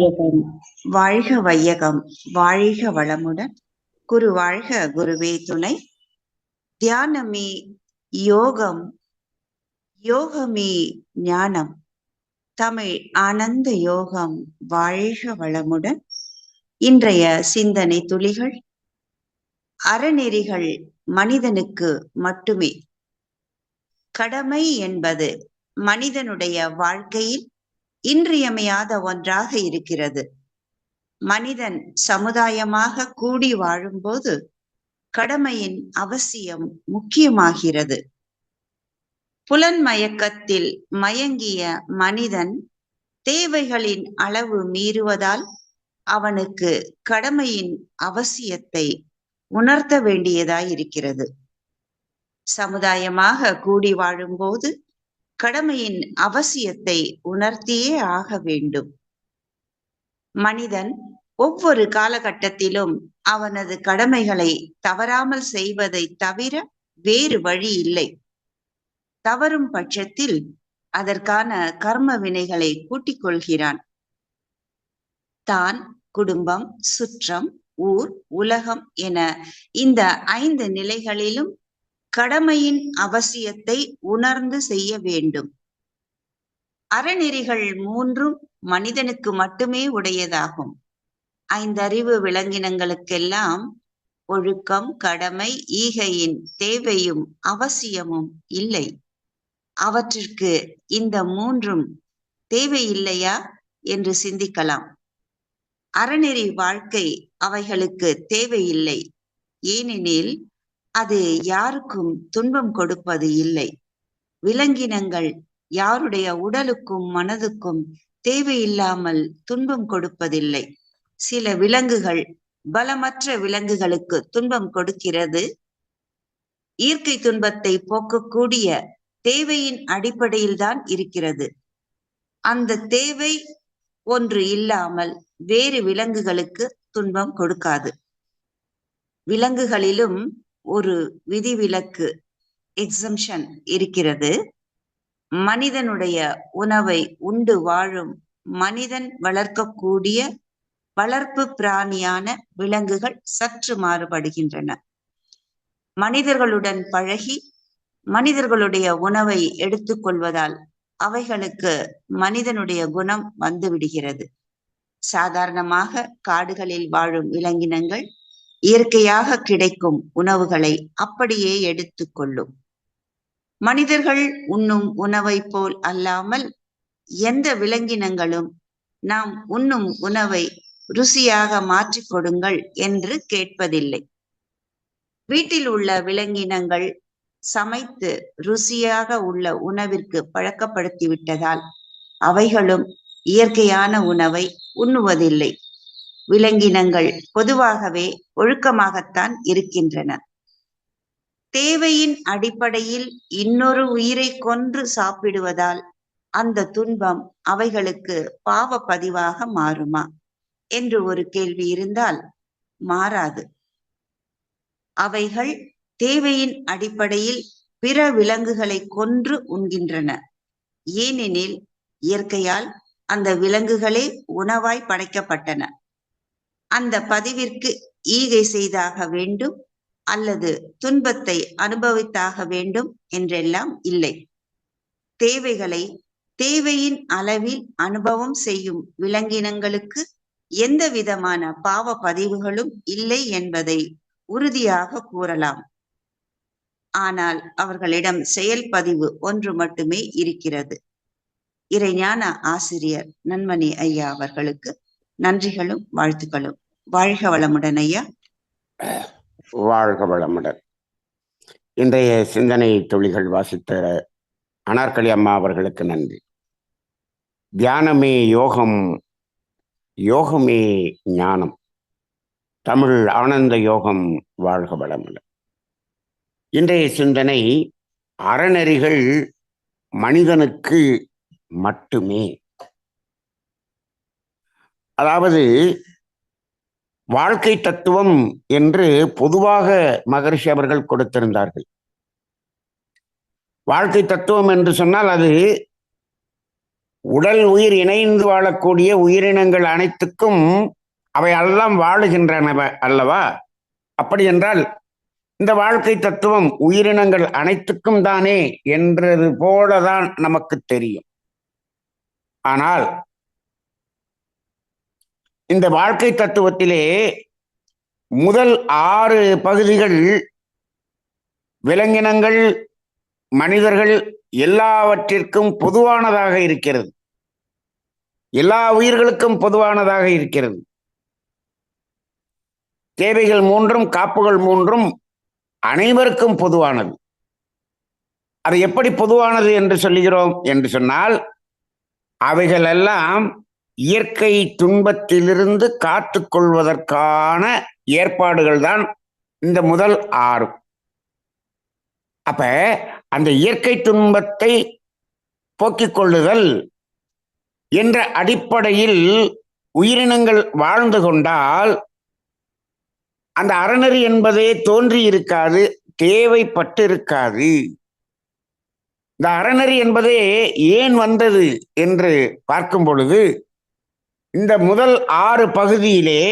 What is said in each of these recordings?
வையகம். வாழ்க வையகம். வாழ்க வளமுடன். குரு வாழ்க குருவே துணை. தியானமே யோகம். யோகமே ஞானம். தமிழ் ஆனந்த யோகம். வாழ்க வளமுடன். இன்றைய சிந்தனை துளிகள். அறநெறிகள் மனிதனுக்கு மட்டுமே. கடமை என்பது மனிதனுடைய வாழ்க்கையில் இன்றியமையாத ஒன்றாக இருக்கிறது. மனிதன் சமுதாயமாக கூடி வாழும்போது கடமையின் அவசியம் முக்கியமாகிறது. புலன் மயக்கத்தில் மயங்கிய மனிதன் தேவைகளின் அளவு மீறுவதால் அவனுக்கு கடமையின் அவசியத்தை உணர்த்த வேண்டியதாயிருக்கிறது. சமுதாயமாக கூடி வாழும்போது கடமையின் அவசியத்தை உணர்த்தியே ஆக வேண்டும். மனிதன் ஒவ்வொரு காலகட்டத்திலும் அவனது கடமைகளை தவறாமல் செய்வதை தவிர வேறு வழி இல்லை. தவறும் பட்சத்தில் அதற்கான கர்ம வினைகளை கூட்டிக் கொள்கிறான். தான் குடும்பம் சுற்றம் ஊர் உலகம் என இந்த ஐந்து நிலைகளிலும் கடமையின் அவசியத்தை உணர்ந்து செய்ய வேண்டும். அறநெறிகள் மூன்றும் மனிதனுக்கு மட்டுமே உடையதாகும். ஐந்தறிவு விலங்கினங்களுக்கெல்லாம் ஒழுக்கம் கடமை ஈகையின் தேவையும் அவசியமும் இல்லை. அவற்றிற்கு இந்த மூன்றும் தேவையில்லையா என்று சிந்திக்கலாம். அறநெறி வாழ்க்கை அவைகளுக்கு தேவையில்லை. ஏனெனில் அது யாருக்கும் துன்பம் கொடுப்பது இல்லை. விலங்கினங்கள் யாருடைய உடலுக்கும் மனதுக்கும் தேவையில்லாமல் துன்பம் கொடுப்பதில்லை. சில விலங்குகள் பலமற்ற விலங்குகளுக்கு துன்பம் கொடுக்கிறது. இயற்கை துன்பத்தை போக்கக்கூடிய தேவையின் அடிப்படையில் தான் இருக்கிறது. அந்த தேவை ஒன்று இல்லாமல் வேறு விலங்குகளுக்கு துன்பம் கொடுக்காது. விலங்குகளிலும் ஒரு விதிவிலக்கு எக்ஸம்ஷன் இருக்கிறது. மனிதனுடைய உணவை உண்டு வாழும் மனிதன் வளர்க்கக்கூடிய வளர்ப்பு பிராணியான விலங்குகள் சற்று மாறுபடுகின்றன. மனிதர்களுடன் பழகி மனிதர்களுடைய உணவை எடுத்துக்கொள்வதால் அவைகளுக்கு மனிதனுடைய குணம் வந்துவிடுகிறது சாதாரணமாக காடுகளில் வாழும் விலங்கினங்கள் இயற்கையாக கிடைக்கும் உணவுகளை அப்படியே எடுத்துக்கொள்ளும் மனிதர்கள் உண்ணும் உணவை போல் அல்லாமல் எந்த விலங்கினங்களும் நாம் உண்ணும் உணவை ருசியாக மாற்றிக் கொடுங்கள் என்று கேட்பதில்லை. வீட்டில் உள்ள விலங்கினங்கள் சமைத்து ருசியாக உள்ள உணவிற்கு பழக்கப்படுத்தி விட்டதால் அவைகளும் இயற்கையான உணவை உண்ணுவதில்லை. விலங்கினங்கள் பொதுவாகவே ஒழுக்கமாகத்தான் இருக்கின்றன. தேவையின் அடிப்படையில் இன்னொரு உயிரை கொன்று சாப்பிடுவதால் அந்த துன்பம் அவைகளுக்கு பாவ பதிவாக மாறுமா? என்று ஒரு கேள்வி இருந்தால் மாறாது. அவைகள் தேவையின் அடிப்படையில் பிற விலங்குகளை கொன்று உண்கின்றன. ஏனெனில் இயற்கையால் அந்த விலங்குகளே உணவாய் படைக்கப்பட்டன. அந்த பதிவிற்கு ஈகை செய்தாக வேண்டும் அல்லது துன்பத்தை அனுபவித்தாக வேண்டும் என்றெல்லாம் இல்லை. தேவைகளை தேவையின் அளவில் அனுபவம் செய்யும் விலங்கினங்களுக்கு எந்த விதமான பாவ பதிவுகளும் இல்லை என்பதை உறுதியாக கூறலாம். ஆனால் அவர்களிடம் செயல் பதிவு ஒன்று மட்டுமே இருக்கிறது. இறைஞான ஆசிரியர் நன்மணி ஐயா அவர்களுக்கு நன்றிகளும் வாழ்த்துக்களும். வாழ்க வளமுடன் ஐயா. வாழ்க வளமுடன். இன்றைய சிந்தனை துளிகள் வாசித்த அனார்களி அம்மா அவர்களுக்கு நன்றி. தியானமே யோகம் யோகமே ஞானம். தமிழ் ஆனந்த யோகம் வாழ்க வளமுடன். இன்றைய சிந்தனை அறநெறிகள் மனிதனுக்கு மட்டுமே. அதாவது வாழ்க்கை தத்துவம் என்று பொதுவாக மகரிஷி அவர்கள் கொடுத்திருந்தார்கள். வாழ்க்கை தத்துவம் என்று சொன்னால் அது உடல் உயிர் இணைந்து வாழக்கூடிய உயிரினங்கள் அனைத்துக்கும் அவை எல்லாம் வாழுகின்றனவ அல்லவா? அப்படி என்றால் இந்த வாழ்க்கை தத்துவம் உயிரினங்கள் அனைத்துக்கும் தானே என்றது போலதான் நமக்கு தெரியும். ஆனால் இந்த வாழ்க்கை தத்துவத்திலே முதல் ஆறு பகுதிகள் விலங்கினங்கள் மனிதர்கள் எல்லாவற்றிற்கும் பொதுவானதாக இருக்கிறது. எல்லா உயிர்களுக்கும் பொதுவானதாக இருக்கிறது. தேவைகள் மூன்றும் காப்புகள் மூன்றும் அனைவருக்கும் பொதுவானது. அது எப்படி பொதுவானது என்று சொல்லுகிறோம் என்று சொன்னால் அவைகள் எல்லாம் இயற்கை துன்பத்திலிருந்து காத்து கொள்வதற்கான ஏற்பாடுகள் தான் இந்த முதல் ஆறு அப்ப அந்த இயற்கை துன்பத்தை போக்கிக் கொள்ளுதல் என்ற அடிப்படையில் உயிரினங்கள் வாழ்ந்து கொண்டால் அந்த அறநெறி என்பதே தோன்றி இருக்காது தேவைப்பட்டு இருக்காது இந்த அறநெறி என்பதே ஏன் வந்தது என்று பார்க்கும் பொழுது இந்த முதல் ஆறு பகுதியிலே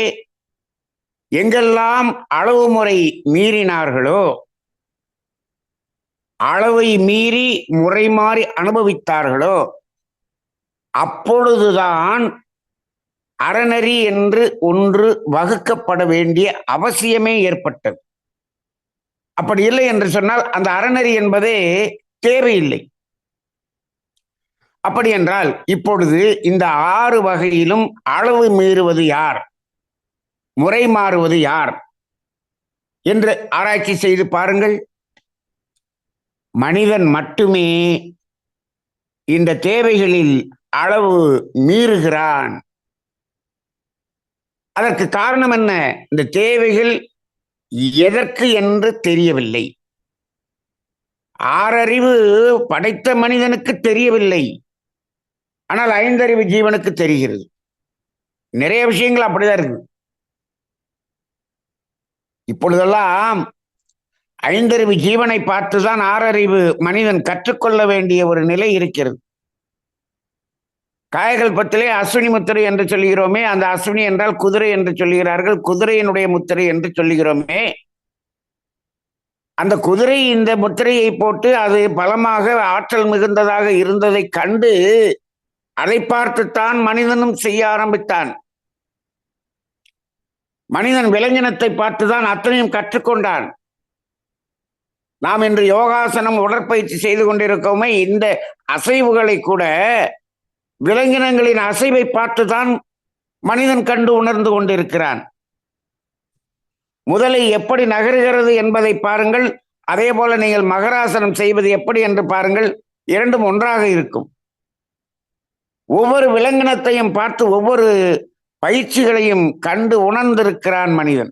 எங்கெல்லாம் அளவு முறை மீறினார்களோ அளவை மீறி முறை மாறி அனுபவித்தார்களோ அப்பொழுதுதான் அறநெறி என்று ஒன்று வகுக்கப்பட வேண்டிய அவசியமே ஏற்பட்டது. அப்படி இல்லை என்று சொன்னால் அந்த அறநெறி என்பதே தேவையில்லை. அப்படி என்றால் இப்பொழுது இந்த ஆறு வகையிலும் அளவு மீறுவது யார்? முறை மாறுவது யார்? என்று ஆராய்ச்சி செய்து பாருங்கள். மனிதன் மட்டுமே இந்த தேவைகளில் அளவு மீறுகிறான். அதற்கு காரணம் என்ன? இந்த தேவைகள் எதற்கு என்று தெரியவில்லை. ஆறறிவு படைத்த மனிதனுக்கு தெரியவில்லை. ஆனால் ஐந்தறிவு ஜீவனுக்கு தெரிகிறது. நிறைய விஷயங்கள் அப்படிதான் இருக்கு. இப்பொழுதெல்லாம் ஐந்தறிவு ஜீவனை பார்த்துதான் ஆறறிவு மனிதன் கற்றுக்கொள்ள வேண்டிய ஒரு நிலை இருக்கிறது. காயகல்பத்திலே அஸ்வினி முத்திரை என்று சொல்லுகிறோமே அந்த அஸ்வினி என்றால் குதிரை என்று சொல்கிறார்கள். குதிரையினுடைய முத்திரை என்று சொல்கிறோமே. அந்த குதிரை இந்த முத்திரையை போட்டு அது பலமாக ஆற்றல் மிகுந்ததாக இருந்ததை கண்டு அதை பார்த்துத்தான் மனிதனும் செய்ய ஆரம்பித்தான். மனிதன் விலங்கினத்தை பார்த்துதான் அத்தனையும் கற்றுக்கொண்டான். நாம் இன்று யோகாசனம் உடற்பயிற்சி செய்து கொண்டிருக்கோமே இந்த அசைவுகளை கூட விலங்கினங்களின் அசைவை பார்த்துதான் மனிதன் கண்டு உணர்ந்து கொண்டிருக்கிறான். முதலை எப்படி நகருகிறது என்பதை பாருங்கள். அதே போல நீங்கள் மகராசனம் செய்வது எப்படி என்று பாருங்கள். இரண்டும் ஒன்றாக இருக்கும். ஒவ்வொரு விலங்கினத்தையும் பார்த்து ஒவ்வொரு பயிற்சிகளையும் கண்டு உணர்ந்திருக்கிறான் மனிதன்.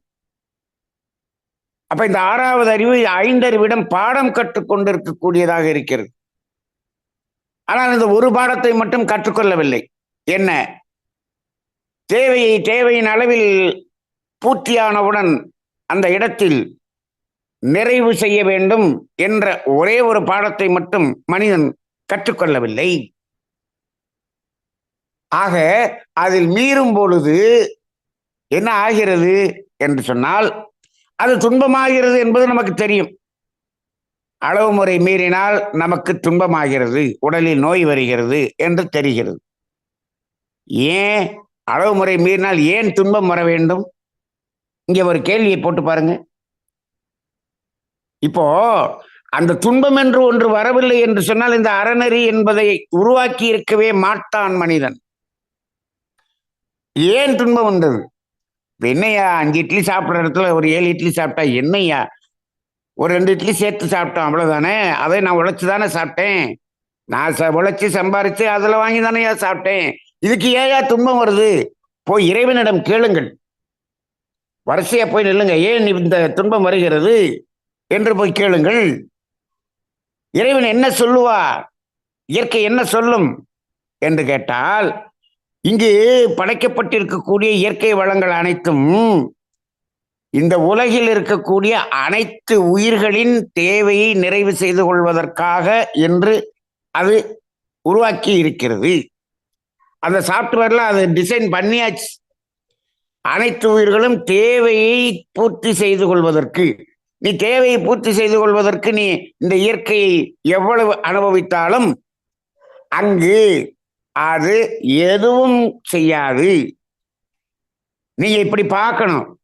அப்ப இந்த ஆறாவது அறிவு ஐந்தறிவிடம் பாடம் கற்றுக்கொண்டிருக்கக்கூடியதாக இருக்கிறது. ஆனால் இந்த ஒரு பாடத்தை மட்டும் கற்றுக்கொள்ளவில்லை. என்ன? தேவையை தேவையின் அளவில் பூர்த்தியானவுடன் அந்த இடத்தில் நிறைவு செய்ய வேண்டும் என்ற ஒரே ஒரு பாடத்தை மட்டும் மனிதன் கற்றுக்கொள்ளவில்லை. ஆக அதில் மீறும் பொழுது என்ன ஆகிறது என்று சொன்னால் அது துன்பமாகிறது என்பது நமக்கு தெரியும். அளவு முறை மீறினால் நமக்கு துன்பமாகிறது உடலில் நோய் வருகிறது என்று தெரிகிறது. ஏன்? அளவு முறை மீறினால் ஏன் துன்பம் வர வேண்டும்? இங்க ஒரு கேள்வியை போட்டு பாருங்க. இப்போ அந்த துன்பம் என்று ஒன்று வரவில்லை என்று சொன்னால் இந்த அறநெறி என்பதை உருவாக்கி இருக்கவே மாட்டான் மனிதன். ஏன் துன்பம் வந்தது? என்னையா அஞ்சு இட்லி சாப்பிட்ற இடத்துல ஒரு ஏழு இட்லி சாப்பிட்டா என்னையா ஒரு ரெண்டு இட்லி சேர்த்து சாப்பிட்டோம் அவ்வளோதானே அதை நான் உழைச்சி தானே சாப்பிட்டேன். நான் ச உழைச்சி சம்பாரிச்சு அதில் வாங்கி தானேயா சாப்பிட்டேன். இதுக்கு ஏயா துன்பம் வருது? போய் இறைவனிடம் கேளுங்கள். வரிசையாக போய் நில்லுங்க. ஏன் இந்த துன்பம் வருகிறது என்று போய் கேளுங்கள். இறைவன் என்ன சொல்லுவா? இயற்கை என்ன சொல்லும்? என்று கேட்டால் இங்கு படைக்கப்பட்டிருக்கக்கூடிய இயற்கை வளங்கள் அனைத்தும் இந்த உலகில் இருக்கக்கூடிய அனைத்து உயிர்களின் தேவையை நிறைவு செய்து கொள்வதற்காக என்று அது உருவாக்கி இருக்கிறது. அந்த சாஃப்ட்வேர்ல அது டிசைன் பண்ணியாச்சு. அனைத்து உயிர்களும் தேவையை பூர்த்தி செய்து கொள்வதற்கு நீ தேவையை பூர்த்தி செய்து கொள்வதற்கு நீ இந்த இயற்கையை எவ்வளவு அனுபவித்தாலும் அங்கு அது எதுவும் செய்யாது. நீங்க இப்படி பார்க்கணும்.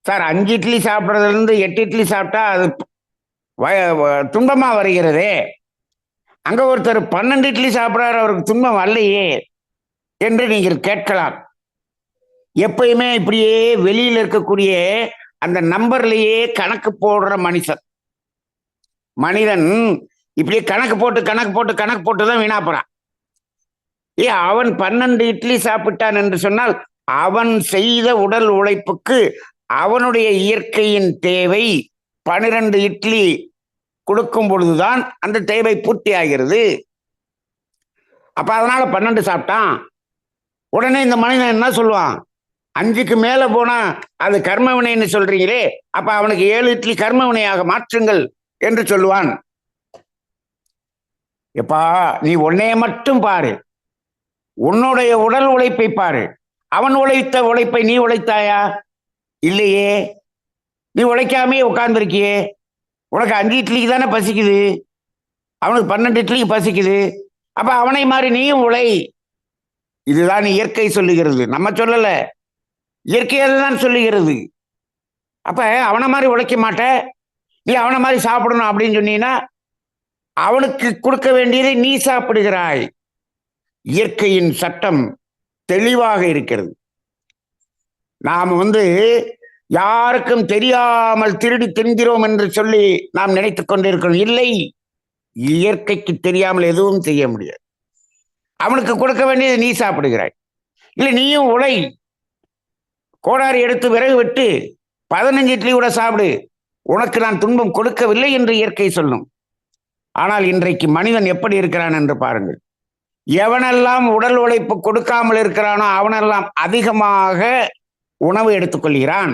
சார் அஞ்சு இட்லி சாப்பிட்றதுல இருந்து எட்டு இட்லி சாப்பிட்டா அது வய- துன்பமா வருகிறதே. அங்க ஒருத்தர் பன்னெண்டு இட்லி சாப்பிட்றாரு அவருக்கு துன்பம் வரலையே என்று நீங்கள் கேட்கலாம். எப்பயுமே இப்படியே வெளியில் இருக்கக்கூடிய அந்த நம்பர்லேயே கணக்கு போடுற மனுஷன் மனிதன் இப்படியே கணக்கு போட்டு கணக்கு போட்டு கணக்கு போட்டு தான் வீணா போறான். ஏ அவன் பன்னெண்டு இட்லி சாப்பிட்டான் என்று சொன்னால் அவன் செய்த உடல் உழைப்புக்கு அவனுடைய இயற்கையின் தேவை பனிரெண்டு இட்லி கொடுக்கும் பொழுதுதான் அந்த தேவை பூர்த்தி ஆகிறது அப்ப அதனால பன்னெண்டு சாப்பிட்டான். உடனே இந்த மனிதன் என்ன சொல்லுவான்? அஞ்சுக்கு மேல போனா அது கர்மவினைன்னு சொல்றீங்களே அப்ப அவனுக்கு ஏழு இட்லி கர்மவினையாக மாற்றுங்கள் என்று சொல்லுவான். எப்பா நீ உன்னைய மட்டும் பாரு. உன்னுடைய உடல் உழைப்பை பாரு. அவன் உழைத்த உழைப்பை நீ உழைத்தாயா? இல்லையே. நீ உழைக்காமே உட்கார்ந்துருக்கியே. உனக்கு அஞ்சு இட்லிக்கு தானே பசிக்குது? அவனுக்கு பன்னெண்டு இட்லிக்கு பசிக்குது. அப்ப அவனை மாதிரி நீயும் உழை. இதுதான் இயற்கை சொல்லுகிறது. நம்ம சொல்லல. இயற்கையாக தான் சொல்லுகிறது. அப்ப அவனை மாதிரி உழைக்க மாட்ட. நீ அவனை மாதிரி சாப்பிடணும் அப்படின்னு சொன்னீங்கன்னா அவனுக்கு கொடுக்க வேண்டியதை நீ சாப்பிடுகிறாய். இயற்கையின் சட்டம் தெளிவாக இருக்கிறது. நாம் வந்து யாருக்கும் தெரியாமல் திருடி தின்கிறோம் என்று சொல்லி நாம் நினைத்து கொண்டிருக்கிறோம். இல்லை இயற்கைக்கு தெரியாமல் எதுவும் செய்ய முடியாது. அவனுக்கு கொடுக்க வேண்டியது நீ சாப்பிடுகிறாய். இல்லை நீயும் உழை கோடாரி எடுத்து விறகு விட்டு பதினஞ்சு இட்லி கூட சாப்பிடு. உனக்கு நான் துன்பம் கொடுக்கவில்லை என்று இயற்கை சொல்லும். ஆனால் இன்றைக்கு மனிதன் எப்படி இருக்கிறான் என்று பாருங்கள். எவனெல்லாம் உடல் உழைப்பு கொடுக்காமல் இருக்கிறானோ அவனெல்லாம் அதிகமாக உணவு எடுத்துக்கொள்கிறான்.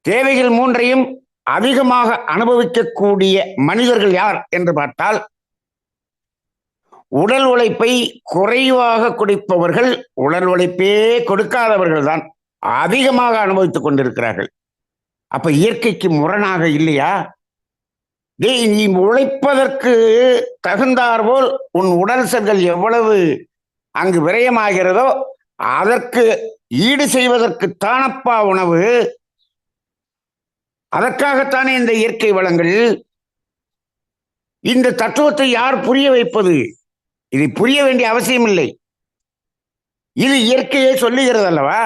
தேவைகள் மூன்றையும் அதிகமாக அனுபவிக்கக்கூடிய மனிதர்கள் யார் என்று பார்த்தால் உடல் உழைப்பை குறைவாக கொடுப்பவர்கள் உடல் உழைப்பே கொடுக்காதவர்கள் தான் அதிகமாக அனுபவித்துக் கொண்டிருக்கிறார்கள். அப்ப இயற்கைக்கு முரணாக இல்லையா? டேய் நீ உழைப்பதற்கு தகுந்தாற்போல் உன் உடல் செல்கள் எவ்வளவு அங்கு விரயமாகிறதோ அதற்கு ஈடு செய்வதற்கு தானப்பா உணவு. அதற்காகத்தானே இந்த இயற்கை வளங்கள். இந்த தத்துவத்தை யார் புரிய வைப்பது? இதை புரிய வேண்டிய அவசியம் இல்லை. இது இயற்கையே சொல்லுகிறது அல்லவா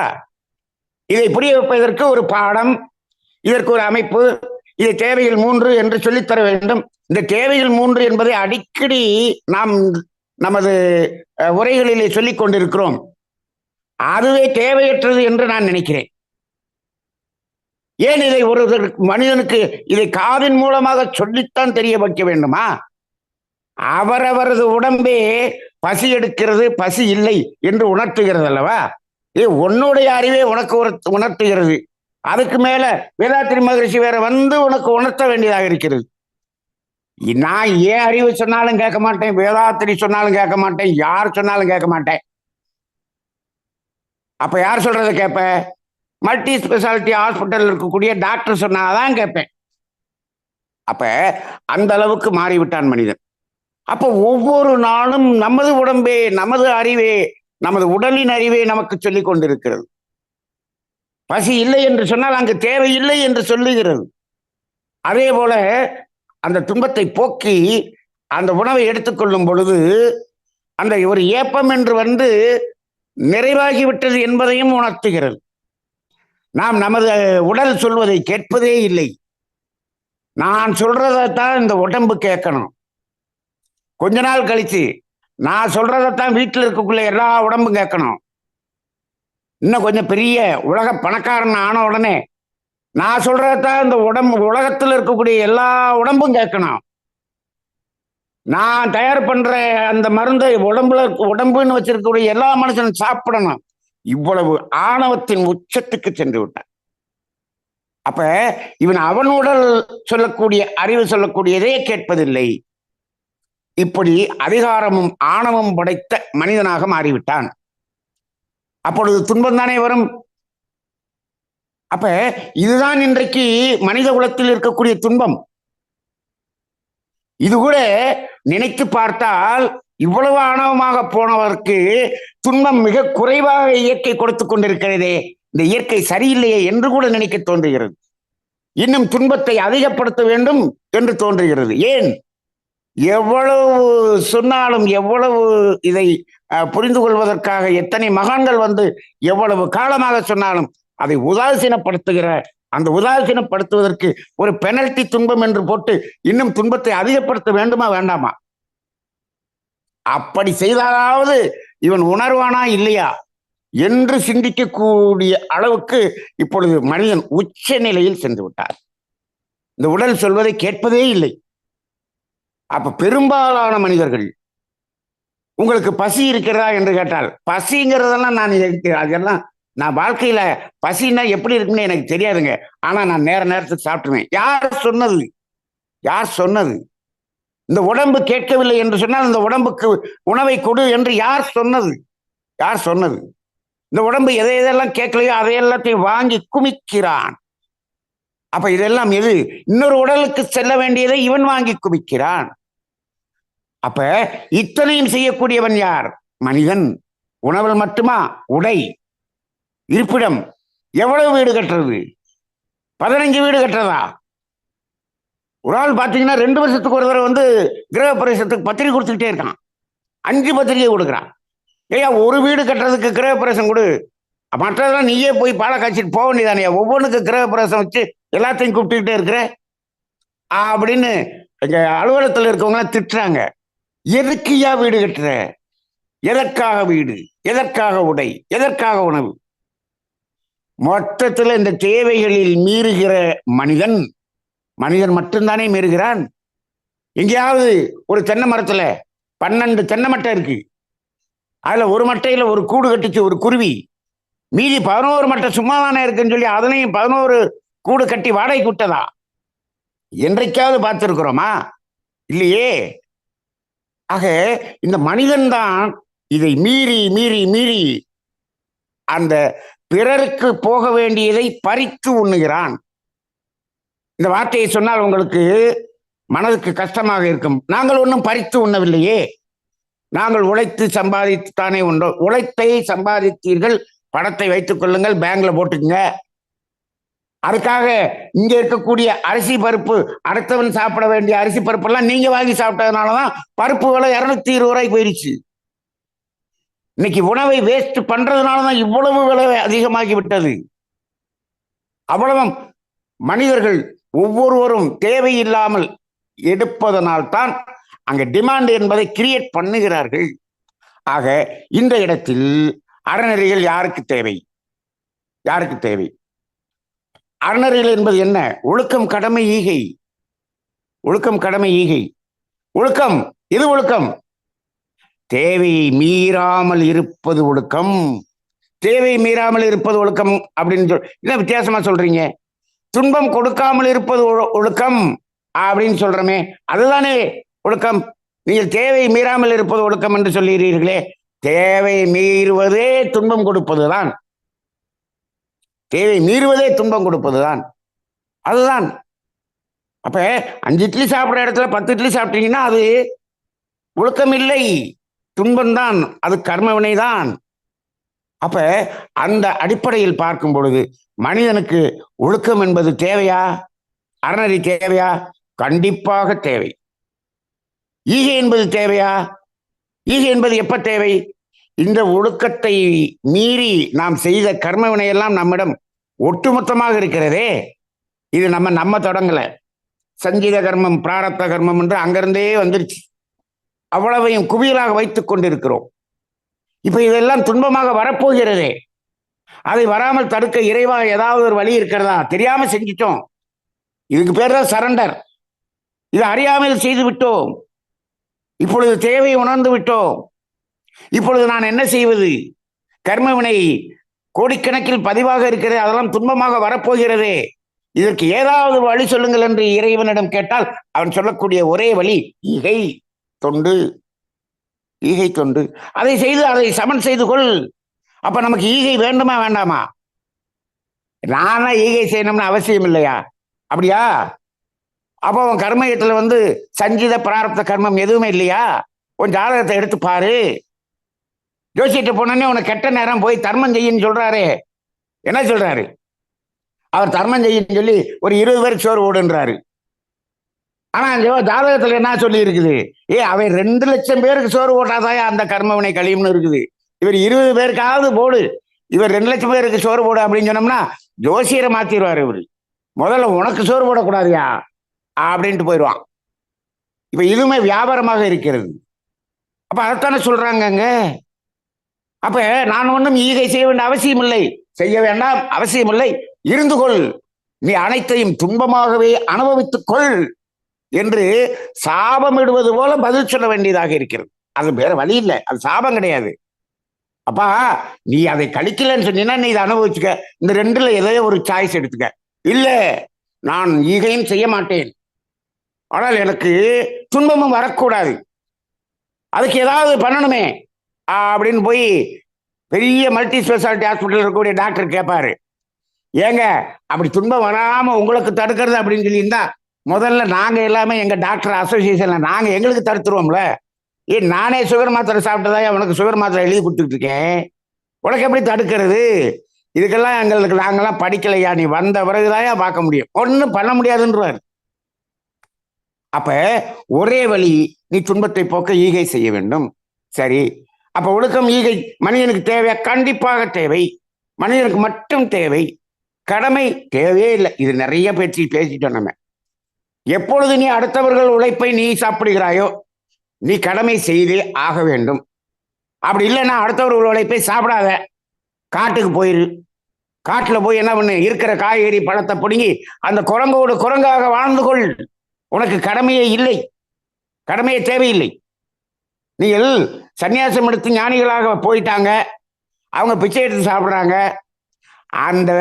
இதை புரிய வைப்பதற்கு ஒரு பாடம் இதற்கு ஒரு அமைப்பு இது தேவைகள் மூன்று என்று சொல்லித்தர வேண்டும். இந்த தேவைகள் மூன்று என்பதை அடிக்கடி நாம் நமது உரைகளிலே சொல்லிக் கொண்டிருக்கிறோம். அதுவே தேவையற்றது என்று நான் நினைக்கிறேன். ஏன் இதை ஒரு மனிதனுக்கு இதை காதின் மூலமாக சொல்லித்தான் தெரிய வைக்க வேண்டுமா? அவரவரது உடம்பே பசி எடுக்கிறது பசி இல்லை என்று உணர்த்துகிறது அல்லவா இது உன்னுடைய அறிவே உனக்கு உணர்த்துகிறது. அதுக்கு மேல வேதாத்திரி மகரிஷி வேற வந்து உனக்கு உணர்த்த வேண்டியதாக இருக்கிறது. நான் ஏன் அறிவு சொன்னாலும் கேட்க மாட்டேன் வேதாத்திரி சொன்னாலும் கேட்க மாட்டேன் யார் சொன்னாலும் கேட்க மாட்டேன். அப்ப யார் சொல்றதை கேட்ப? மல்டி ஸ்பெஷாலிட்டி ஹாஸ்பிட்டல் இருக்கக்கூடிய டாக்டர் சொன்னாதான் கேட்பேன். அப்ப அந்த அளவுக்கு மாறிவிட்டான் மனிதன். அப்ப ஒவ்வொரு நாளும் நமது உடம்பே நமது அறிவே நமது உடலின் அறிவே நமக்கு சொல்லிக் கொண்டிருக்கிறது. பசி இல்லை என்று சொன்னால் அங்கு தேவை இல்லை என்று சொல்லுகிறது. அதே போல அந்த துன்பத்தை போக்கி அந்த உணவை எடுத்துக்கொள்ளும் பொழுது அந்த ஒரு ஏப்பம் என்று வந்து நிறைவாகிவிட்டது என்பதையும் உணர்த்துகிறது. நாம் நமது உடல் சொல்வதை கேட்பதே இல்லை. நான் சொல்றதைத்தான் இந்த உடம்பு கேட்கணும். கொஞ்ச நாள் கழிச்சு நான் சொல்றதைத்தான் வீட்டில் இருக்கக்குள்ள எல்லா உடம்பும் கேட்கணும். இன்னும் கொஞ்சம் பெரிய உலக பணக்காரன் ஆன உடனே நான் சொல்றதான் இந்த உடம்பு உலகத்தில் இருக்கக்கூடிய எல்லா உடம்பும் கேட்கணும். நான் தயார் பண்ற அந்த மருந்தை உடம்புல உடம்புன்னு வச்சிருக்கக்கூடிய எல்லா மனுஷனும் சாப்பிடணும். இவ்வளவு ஆணவத்தின் உச்சத்துக்கு சென்று விட்டான். அப்ப இவன் அவன் உடல் சொல்லக்கூடிய அறிவு சொல்லக்கூடியதே கேட்பதில்லை. இப்படி அதிகாரமும் ஆணவம் படைத்த மனிதனாக மாறிவிட்டான். அப்பொழுது துன்பம் தானே வரும்? அப்ப இதுதான் இன்றைக்கு மனித குலத்தில் இருக்கக்கூடிய துன்பம். இது கூட நினைத்து பார்த்தால் இவ்வளவு ஆணவமாக போனவருக்கு துன்பம் மிக குறைவாக இயற்கை கொடுத்து கொண்டிருக்கிறதே. இந்த இயற்கை சரியில்லையே என்று கூட நினைக்க தோன்றுகிறது. இன்னும் துன்பத்தை அதிகப்படுத்த வேண்டும் என்று தோன்றுகிறது. ஏன்? எவ்வளவு சொன்னாலும் எவ்வளவு இதை அஹ், புரிந்து கொள்வதற்காக எத்தனை மகான்கள் வந்து எவ்வளவு காலமாக சொன்னாலும் அதை உதாசீனப்படுத்துகிற அந்த உதாசீனப்படுத்துவதற்கு ஒரு பெனல்டி துன்பம் என்று போட்டு இன்னும் துன்பத்தை அதிகப்படுத்த வேண்டுமா வேண்டாமா? அப்படி செய்தாலாவது இவன் உணர்வானா இல்லையா? என்று சிந்திக்கக்கூடிய அளவுக்கு இப்பொழுது மனிதன் உச்ச நிலையில் சென்று விட்டார். இந்த உடல் சொல்வதை கேட்பதே இல்லை. அப்ப பெரும்பாலான மனிதர்கள் உங்களுக்கு பசி இருக்கிறதா என்று கேட்டால் பசிங்கிறதெல்லாம் நான் அதெல்லாம் நான் வாழ்க்கையில பசின்னா எப்படி இருக்குன்னு எனக்கு தெரியாதுங்க. ஆனா நான் நேர நேரத்துக்கு சாப்பிட்டுருவேன். யார் சொன்னது? யார் சொன்னது? இந்த உடம்பு கேட்கவில்லை என்று சொன்னால் இந்த உடம்புக்கு உணவை கொடு என்று யார் சொன்னது? யார் சொன்னது? இந்த உடம்பு எதை எதெல்லாம் கேட்கலையோ அதை எல்லாத்தையும் வாங்கி குமிக்கிறான். அப்ப இதெல்லாம் எது? இன்னொரு உடலுக்கு செல்ல வேண்டியதை இவன் வாங்கி குவிக்கிறான். அப்ப இத்தனையும் செய்யக்கூடியவன் யார்? மனிதன். உணவில் மட்டுமா? உடை. இருப்பிடம். எவ்வளவு வீடு கட்டுறது? பதினஞ்சு வீடு கட்டுறதா? ஒரு ஆள் பார்த்தீங்கன்னா ரெண்டு வருஷத்துக்கு ஒரு தடவை வந்து கிரக பிரவேசத்துக்கு பத்திரிகை கொடுத்துக்கிட்டே இருக்கான். அஞ்சு பத்திரிகை கொடுக்குறான். ஏய்யா ஒரு வீடு கட்டுறதுக்கு கிரக பிரவேசம் கொடு. மற்றதெல்லாம் நீயே போய் பாலை காய்ச்சிட்டு போக வேண்டியதானே? ஒவ்வொன்றுக்கு கிரக பிரவேசம் வச்சு எல்லாத்தையும் கூப்பிட்டுக்கிட்டே இருக்கிற? அப்படின்னு எங்க அலுவலகத்தில் இருக்கவங்களாம் திட்டுறாங்க. எதுக்குயா வீடு கட்டுற? எதற்காக வீடு? எதற்காக உடை? எதற்காக உணவு? மொத்தத்தில் இந்த தேவைகளில் மீறுகிற மனிதன் மனிதன் மட்டும்தானே மீறுகிறான்? எங்கேயாவது ஒரு தென்னை மரத்துல பன்னெண்டு தென்னை மட்டை இருக்கு. அதுல ஒரு மட்டையில ஒரு கூடு கட்டிச்சு ஒரு குருவி. மீதி பதினோரு மட்டை சும்மா தானே இருக்குன்னு சொல்லி அதனையும் பதினோரு கூடு கட்டி வாடகைக்கு விட்டதா? என்றைக்காவது பார்த்துருக்குறோமா? இல்லையே. ஆக இந்த மனிதன்தான் இதை மீறி மீறி மீறி அந்த பிறருக்கு போக வேண்டியதை பறித்து உண்ணுகிறான். இந்த வார்த்தையை சொன்னால் உங்களுக்கு மனதுக்கு கஷ்டமாக இருக்கும். நாங்கள் ஒன்றும் பறித்து உண்ணவில்லையே. நாங்கள் உழைத்து சம்பாதித்து தானே உண்டோம் உழைத்தை சம்பாதித்தீர்கள். பணத்தை வைத்துக் கொள்ளுங்கள். பேங்க்ல போட்டுக்குங்க. அதுக்காக இங்க இருக்கக்கூடிய அரிசி பருப்பு அடுத்தவன் சாப்பிட வேண்டிய அரிசி பருப்பு எல்லாம் நீங்க வாங்கி சாப்பிட்டதுனாலதான் பருப்பு விலை இருநூத்தி இருபது ரூபாய்க்கு போயிடுச்சு இன்னைக்கு உணவை வேஸ்ட் பண்றதுனாலதான் இவ்வளவு விலை அதிகமாகி விட்டது. அவ்வளவு மனிதர்கள் ஒவ்வொருவரும் தேவையில்லாமல் எடுப்பதனால் தான் அங்க டிமாண்ட் என்பதை கிரியேட் பண்ணுகிறார்கள். ஆக இந்த இடத்தில் அறநெறிகள் யாருக்கு தேவை? யாருக்கு தேவை? அறநெறிகள் என்பது என்ன? ஒழுக்கம் கடமை ஈகை. ஒழுக்கம் கடமை ஈகை. ஒழுக்கம் எது ஒழுக்கம்? தேவையை மீறாமல் இருப்பது ஒழுக்கம். தேவை மீறாமல் இருப்பது ஒழுக்கம் அப்படின்னு சொல் என்ன வித்தியாசமா சொல்றீங்க? துன்பம் கொடுக்காமல் இருப்பது ஒழு- ஒழுக்கம் அப்படின்னு சொல்றமே அதுதானே ஒழுக்கம். நீங்கள் தேவை மீறாமல் இருப்பது ஒழுக்கம் என்று சொல்லுகிறீர்களே தேவை மீறுவதே துன்பம் கொடுப்பதுதான். தேவை மீறுவதே துன்பம் கொடுப்பதுதான். அதுதான். அப்ப அஞ்சு இட்லி சாப்பிட்ற இடத்துல பத்து இட்லி சாப்பிட்டீங்கன்னா அது ஒழுக்கம் இல்லை துன்பம்தான். அது கர்மவினை தான் அப்ப அந்த அடிப்படையில் பார்க்கும் பொழுது மனிதனுக்கு ஒழுக்கம் என்பது தேவையா? அறநெறி தேவையா? கண்டிப்பாக தேவை. ஈகை என்பது தேவையா? ஈகை என்பது எப்ப தேவை? இந்த ஒழுக்கத்தை மீறி நாம் செய்த கர்ம வினையெல்லாம் நம்மிடம் ஒட்டுமொத்தமாக இருக்கிறதே. இது நம்ம நம்ம தொடங்கல. சங்கீத கர்மம் பிராரத்த கர்மம் என்று அங்கிருந்தே வந்துருச்சு. அவ்வளவையும் குவியலாக வைத்துக் கொண்டிருக்கிறோம். இப்ப இதெல்லாம் துன்பமாக வரப்போகிறதே. அதை வராமல் தடுக்க இறைவா ஏதாவது ஒரு வழி இருக்கிறதா? தெரியாம செஞ்சிட்டோம். இதுக்கு பேர் தான் சரண்டர். இது அறியாமல் செய்து விட்டோம். இப்பொழுது தேவை உணர்ந்து விட்டோம். இப்பொழுது நான் என்ன செய்வது? கர்மவினை கோடிக்கணக்கில் பதிவாக இருக்கிறது அதெல்லாம் துன்பமாக வரப்போகிறதே. இதற்கு ஏதாவது வழி சொல்லுங்கள் என்று இறைவனிடம் கேட்டால் அவன் சொல்லக்கூடிய ஒரே வழி ஈகை தொண்டு. ஈகை தொண்டு. அதை செய்து அதை சமன் செய்து கொள். அப்ப நமக்கு ஈகை வேண்டுமா வேண்டாமா? நானா ஈகை செய்யணும்னு அவசியம் இல்லையா? அப்படியா? அப்போ உன் கர்மயத்துல வந்து சஞ்சித பிராரப்த கர்மம் எதுவுமே இல்லையா? உன் ஜாதகத்தை எடுத்து பாரு. யோசிச்சுட்டு போனோடனே உனக்கு கெட்ட நேரம் போய் தர்மம் செய்யின்னு சொல்றாரு. என்ன சொல்றாரு? அவர் தர்மம் செய்யின்னு சொல்லி ஒரு இருபது பேருக்கு சோறு ஓடுன்றாரு ஆனா ஜாதகத்துல என்ன சொல்லி இருக்குது? ஏ அவை ரெண்டு லட்சம் பேருக்கு சோறு ஓட்டாதாயா அந்த கர்மவினை கழியும்னு இருக்குது. இவர் இருபது பேருக்காவது போடு. இவர் ரெண்டு லட்சம் பேருக்கு சோறு போடு அப்படின்னு சொன்னோம்னா ஜோசியரை மாத்திடுவார் இவர். முதல்ல உனக்கு சோறு போடக்கூடாதுயா? அப்படின்ட்டு போயிடுவான். இப்ப இதுவுமே வியாபாரமாக இருக்கிறது. அப்ப அதைத்தானே சொல்றாங்கங்க? அப்ப நான் ஒன்றும் ஈகை செய்ய வேண்டிய அவசியம் இல்லை செய்ய வேண்டாம் அவசியம் இல்லை இருந்து கொள். நீ அனைத்தையும் துன்பமாகவே அனுபவித்துக் கொள் என்று சாபமிடுவது போல பதில் சொல்ல வேண்டியதாக இருக்கிறது. அது வேற வழி இல்லை. அது சாபம் கிடையாது. அப்பா நீ அதை கழிக்கலன்னு சொன்னீங்கன்னா நீ இதை அனுபவிச்சுக்க. இந்த ரெண்டுல எதையோ ஒரு சாய்ஸ் எடுத்துக்க. இல்ல நான் ஈகையும் செய்ய மாட்டேன். ஆனால் எனக்கு துன்பமும் வரக்கூடாது. அதுக்கு ஏதாவது பண்ணணுமே. அப்படின்னு போய் பெரிய மல்டி ஸ்பெஷாலிட்டி ஹாஸ்பிட்டல் இருக்கக்கூடிய டாக்டர் கேட்பாரு ஏங்க அப்படி துன்பம் வராம உங்களுக்கு தடுக்கிறது அப்படின்னு சொல்லியிருந்தா முதல்ல நாங்க எல்லாமே எங்க டாக்டர் அசோசியேஷன்ல நாங்க எங்களுக்கு தடுத்துருவோம்ல. ஏ நானே சுகர் மாத்திரை சாப்பிட்டதா உனக்கு சுகர் மாத்திரை எழுதி கொடுத்துட்டு இருக்கேன். உனக்கு எப்படி தடுக்கிறது? இதுக்கெல்லாம் எங்களுக்கு நாங்கெல்லாம் படிக்கலையா? நீ வந்த பிறகுதாயா பார்க்க முடியும். ஒன்றும் பண்ண முடியாதுன்றார். அப்ப ஒரே வழி நீ துன்பத்தை போக்க ஈகை செய்ய வேண்டும். சரி அப்போ ஒழுக்கம் ஈகை. மனிதனுக்கு தேவையா கண்டிப்பாக தேவை. மனிதனுக்கு மட்டும் தேவை. கடமை தேவையே இல்லை. இது நிறைய பேச்சு பேசிட்டோம் நம்ம. எப்பொழுது நீ அடுத்தவர்கள் உழைப்பை நீ சாப்பிடுகிறாயோ நீ கடமை செய்தே ஆக வேண்டும். அப்படி இல்லைன்னா அடுத்தவர்கள் உழைப்பை சாப்பிடாத. காட்டுக்கு போயிரு. காட்டில் போய் என்ன பண்ணு? இருக்கிற காய்கறி பழத்தை பிடுங்கி அந்த குரங்கோடு குரங்காக வாழ்ந்து கொள். உனக்கு கடமையே இல்லை. கடமையே தேவையில்லை. நீங்கள் சன்னியாசம் எடுத்து ஞானிகளாக போயிட்டாங்க. அவங்க பிச்சை எடுத்து சாப்பிட்றாங்க. அந்த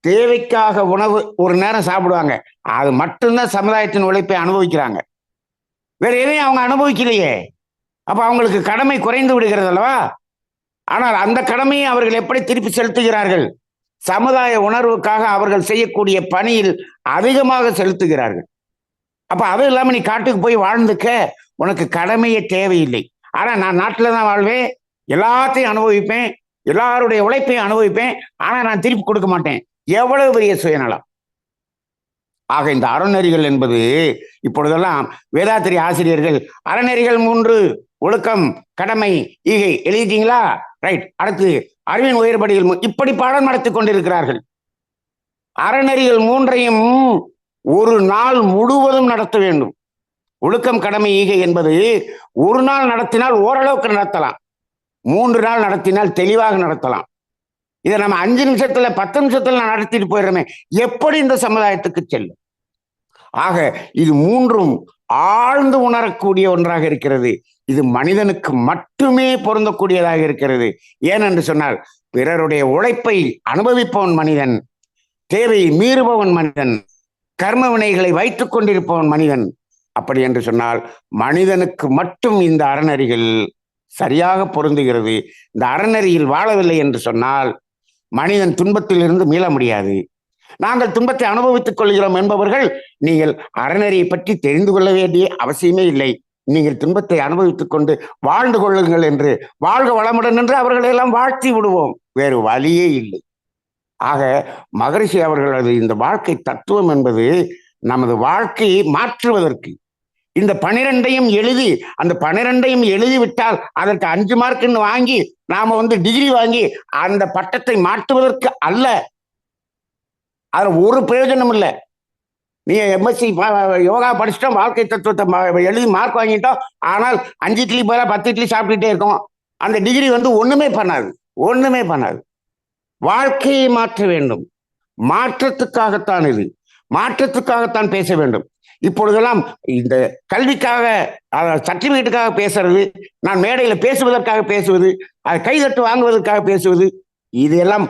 தேவைக்காக உணவு ஒரு நேரம் சாப்பிடுவாங்க. அது மட்டும்தான் சமுதாயத்தின் உழைப்பை அனுபவிக்கிறாங்க. வேற எதையும் அவங்க அனுபவிக்கலையே. அப்போ அவங்களுக்கு கடமை குறைந்து விடுகிறது அல்லவா? ஆனால் அந்த கடமையை அவர்கள் எப்படி திருப்பி செலுத்துகிறார்கள்? சமுதாய உணர்வுக்காக அவர்கள் செய்யக்கூடிய பணியில் அதிகமாக செலுத்துகிறார்கள். அப்ப அது இல்லாமல் நீ காட்டுக்கு போய் வாழ்ந்துக்க. உனக்கு கடமையே தேவையில்லை. ஆனா நான் நாட்டில் தான் வாழ்வேன். எல்லாத்தையும் அனுபவிப்பேன். எல்லாருடைய உழைப்பையும் அனுபவிப்பேன். ஆனா நான் திருப்பி கொடுக்க மாட்டேன். எவ்வளவு பெரிய சுயநலம்? ஆக இந்த அறநெறிகள் என்பது இப்பொழுதெல்லாம் வேதாத்திரி ஆசிரியர்கள் அறநெறிகள் மூன்று ஒழுக்கம் கடமை ஈகை எழுதிட்டீங்களா? ரைட் அடுத்து அறிவின் உயர்படிகள் இப்படி பாடம் நடத்தி கொண்டிருக்கிறார்கள். அறநெறிகள் மூன்றையும் ஒரு நாள் முழுவதும் நடத்த வேண்டும். ஒழுக்கம் கடமை ஈகை என்பது ஒரு நாள் நடத்தினால் ஓரளவுக்கு நடத்தலாம். மூன்று நாள் நடத்தினால் தெளிவாக நடத்தலாம். இதை நம்ம அஞ்சு நிமிஷத்துல பத்து நிமிஷத்துல நடத்திட்டு போயிடுறோமே எப்படி இந்த சமுதாயத்துக்கு செல்லும்? ஆக இது மூன்றும் ஆழ்ந்து உணரக்கூடிய ஒன்றாக இருக்கிறது. இது மனிதனுக்கு மட்டுமே பொருந்தக்கூடியதாக இருக்கிறது. ஏனென்று சொன்னால் பிறருடைய உழைப்பை அனுபவிப்பவன் மனிதன் தேவையை மீறுபவன் மனிதன் கர்ம வினைகளை வைத்துக் கொண்டிருப்பவன் மனிதன் அப்படி என்று சொன்னால் மனிதனுக்கு மட்டும் இந்த அறநெறிகள் சரியாக பொருந்துகிறது. இந்த அறநெறியில் வாழவில்லை என்று சொன்னால் மனிதன் துன்பத்திலிருந்து மீள முடியாது. நாங்கள் துன்பத்தை அனுபவித்துக் கொள்கிறோம் என்பவர்கள் நீங்கள் அறநெறியை பற்றி தெரிந்து கொள்ள வேண்டிய அவசியமே இல்லை. நீங்கள் துன்பத்தை அனுபவித்துக் கொண்டு வாழ்ந்து கொள்ளுங்கள் என்று வாழ்க வளமுடன் என்று அவர்களை எல்லாம் வாழ்த்தி விடுவோம். வேறு வழியே இல்லை. ஆக மகரிஷி அவர்களது இந்த வாழ்க்கை தத்துவம் என்பது நமது வாழ்க்கையை மாற்றுவதற்கு. இந்த பனிரெண்டையும் எழுதி அந்த பனிரெண்டையும் எழுதி விட்டால் அதற்கு அஞ்சு மார்க்குன்னு வாங்கி நாம வந்து டிகிரி வாங்கி அந்த பட்டத்தை மாற்றுவதற்கு அல்ல. அதுல ஒரு பிரயோஜனம் இல்லை. நீ எம்எஸ்சி யோகா படிச்சிட்டோம் வாழ்க்கை தத்துவத்தை எழுதி மார்க் வாங்கிட்டோம் ஆனால் அஞ்சு இட்லி போல பத்து இட்லி சாப்பிட்டுட்டே இருக்கோம். அந்த டிகிரி வந்து ஒண்ணுமே பண்ணாது ஒண்ணுமே பண்ணாது. வாழ்க்கையை மாற்ற வேண்டும். மாற்றத்துக்காகத்தான் இது. மாற்றத்துக்காகத்தான் பேச வேண்டும். இப்பொழுதெல்லாம் இந்த கல்விக்காக சர்டிபிகேட்டுக்காக பேசுறது நான் மேடையில் பேசுவதற்காக பேசுவது அதை கைதட்டு வாங்குவதற்காக பேசுவது இதெல்லாம்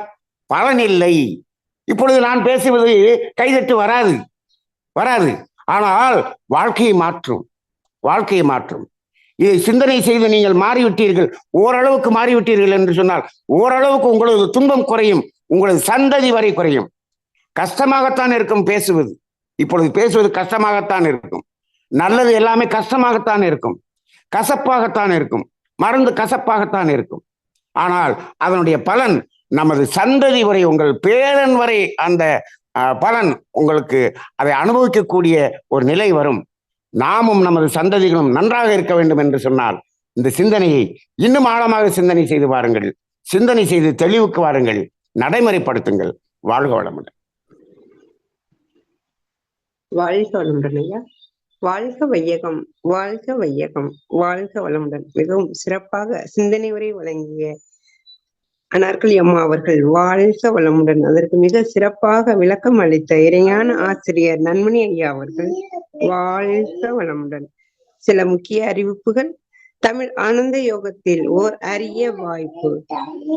பலனில்லை இப்பொழுது நான் பேசுவது கைதட்டு வராது வராது. ஆனால் வாழ்க்கையை மாற்றும் வாழ்க்கையை மாற்றும். இதை சிந்தனை செய்து நீங்கள் மாறிவிட்டீர்கள் ஓரளவுக்கு மாறிவிட்டீர்கள் என்று சொன்னால் ஓரளவுக்கு உங்களது துன்பம் குறையும் உங்களது சந்ததி வரை குறையும். கஷ்டமாகத்தான் இருக்கும் பேசுவது. இப்பொழுது பேசுவது கஷ்டமாகத்தான் இருக்கும். நல்லது எல்லாமே கஷ்டமாகத்தான் இருக்கும். கசப்பாகத்தான் இருக்கும். மருந்து கசப்பாகத்தான் இருக்கும். ஆனால் அதனுடைய பலன் நமது சந்ததி வரை உங்கள் பேரன் வரை அந்த பலன் உங்களுக்கு அதை அனுபவிக்கக்கூடிய ஒரு நிலை வரும். நாமும் நமது சந்ததிகளும் நன்றாக இருக்க வேண்டும் என்று சொன்னால் இந்த சிந்தனையை இன்னும் ஆழமாக சிந்தனை செய்து வாருங்கள். சிந்தனை செய்து தெளிவுக்கு வாருங்கள். நடைமுறைப்படுத்துங்கள். வாழ்க வளமுடன். வாழ்க வளமுடன் ஐயா. வாழ்க வையகம் வாழ்க வையகம் வாழ்க வளமுடன். மிகவும் சிறப்பாக சிந்தனை உரை வழங்கிய அனார்கலி அம்மா அவர்கள் வாழ்க வளமுடன். அதற்கு மிக சிறப்பாக விளக்கம் அளித்த இறையான ஆசிரியர் நன்மணி ஐயா அவர்கள் வாழ்க வளமுடன். சில முக்கிய அறிவிப்புகள் தமிழ் ஆனந்த யோகத்தில் ஓர் அரிய வாய்ப்பு.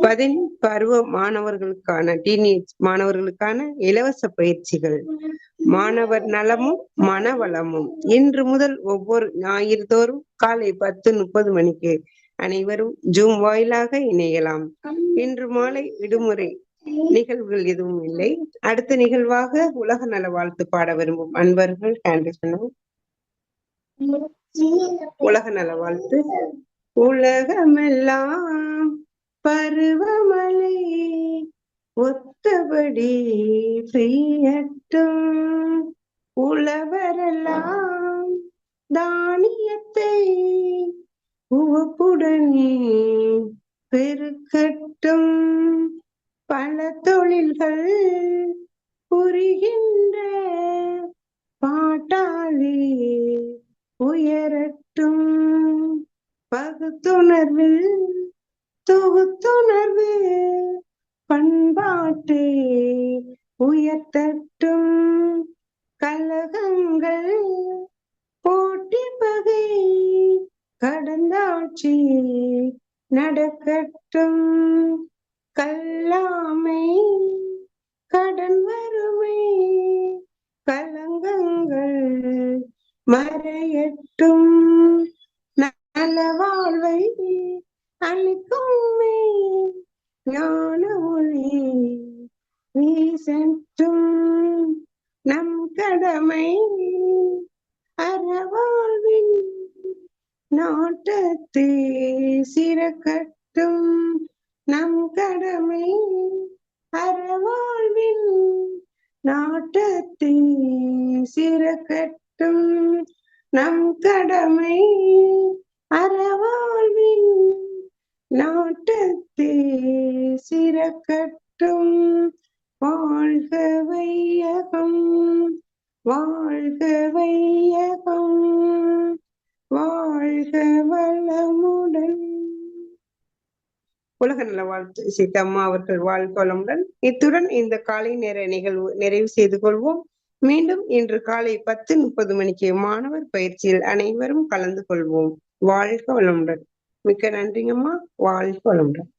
பதின் பருவ மாணவர்களுக்கான டீனேஜ் மாணவர்களுக்கான இலவச பயிற்சிகள். மாணவர் நலமும் மனவளமும். இன்று முதல் ஒவ்வொரு ஞாயிறு தோறும் காலை பத்து முப்பது மணிக்கு அனைவரும் ஜூம் வாயிலாக இணையலாம். இன்று மாலை விடுமுறை நிகழ்வுகள் எதுவும் இல்லை. அடுத்த நிகழ்வாக உலக நல வாழ்த்து பாட விரும்பும் அன்பர்கள் ஹேண்டில் பண்ணுவோம் உலக நல வாழ்த்து உலகமெல்லாம் பருவமழை ஒத்தபடி பெய்யட்டும். உழவரெல்லாம் தானியத்தை உவப்புடனே பெருக்கட்டும். பல தொழில்கள் புரிகின்ற பாட்டாளி உயரட்டும். பகுத்துணர்வில் தொகுத்துணர்வு. பண்பாட்டை உயர்த்தட்டும். கலகங்கள் போட்டி பகை. கடந்தாட்சி நடக்கட்டும். கல்லாமை கடன் வறுமை. கலங்கங்கள் மறையட்டும். நல்ல வாழ்வை அளிக்கும் ஞான ஒளி வீசட்டும் நம் கடமை அறவாழ்வின் நாட்டத்தை சிறக்கட்டும். நம் கடமை அறவாழ்வின் நாட்டத்தை சிறக்கட்டும். நம் கடமை அறவாழ்வின் நாட்டத்தே. சிறக்கட்டும் வாழ்க வையகம் வாழ்க வையகம் வாழ்க வளமுடன். உலக நல வாழ்த்து சீதம்மா அவர்கள் வாழ்க வளமுடன். இத்துடன் இந்த காலை நேர நிகழ்வு நிறைவு செய்து கொள்வோம். மீண்டும் இன்று காலை பத்து முப்பது மணிக்கு மாணவர் பயிற்சியில் அனைவரும் கலந்து கொள்வோம். வாழ்க வளமுடன். மிக்க நன்றிங்கம்மா. வாழ்க வளமுடன்.